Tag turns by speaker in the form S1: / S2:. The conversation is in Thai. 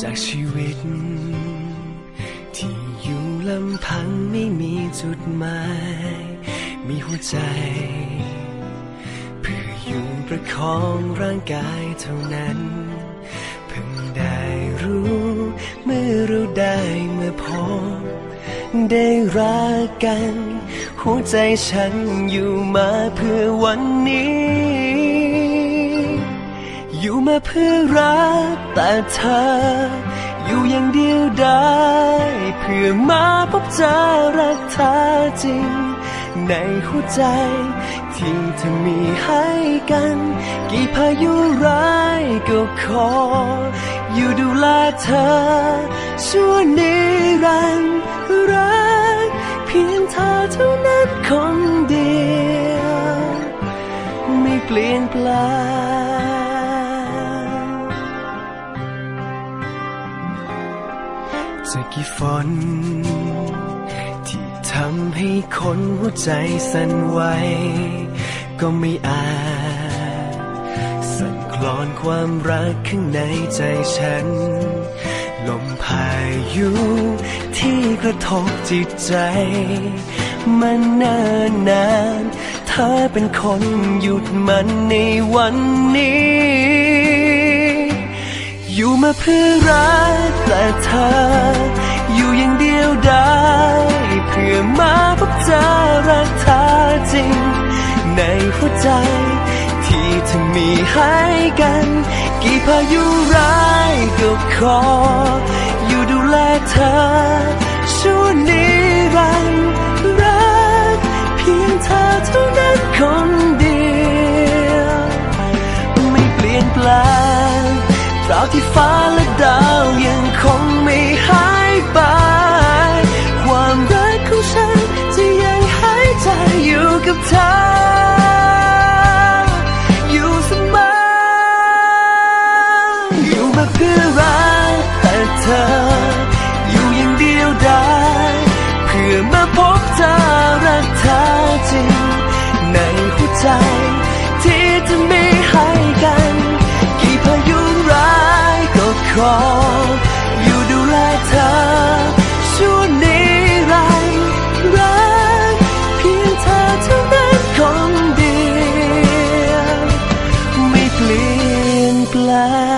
S1: จากชีวิต ที่อยู่ลำพังไม่มีจุดหมาย มีหัวใจ เพื่ออยู่ประคองร่างกายเท่านั้นเพิ่งได้รู้ เมื่อเราได้เมื่อพบได้รักกัน หัวใจฉันอยู่มาเพื่อวันนี้ อยู่มาเพื่อรักแต่เธอ อยู่อย่างเดียวได้ เพื่อมาพบเจอรักเธอจริง ในหัวใจ ที่เธอมีให้กัน กี่พายุร้ายก็ขอ อยู่ดูแลเธอ ชั่วนิรันดร์รัก เพียงเธอเท่านั้นคนเดียว ไม่เปลี่ยนแปลง จะกี่ฝนที่ทำให้คนหัวใจสั่นไหวก็ไม่อาจสั่นคลอนความรักข้างในใจฉัน ลมพายุที่กระทบจิตใจ มันนานนานเธอเป็นคนหยุดมันในวันนี้ มาเพื่อรักแต่เธอ อยู่อย่างเดียวได้ เพื่อมาพบเจอรักเธอจริง ในหัวใจ ที่เธอมีให้กัน กี่พายุร้ายก็ขอ อยู่ดูแลเธอชั่วนิรันดร์รักเพียงเธอเท่านั้นคนเดียว ไม่เปลี่ยนแปลง ราบที่ฟ้าและดาวยังคงไม่หายไป ความรักของฉันจะยังหายใจอยู่กับเธออยู่เสมออยู่มาเรอ อยู่ดูแลเธอชั่วนิรันดร์รัเพียงเธอเท่านั้นคนเดียวไม่เปลี่ยนแปลง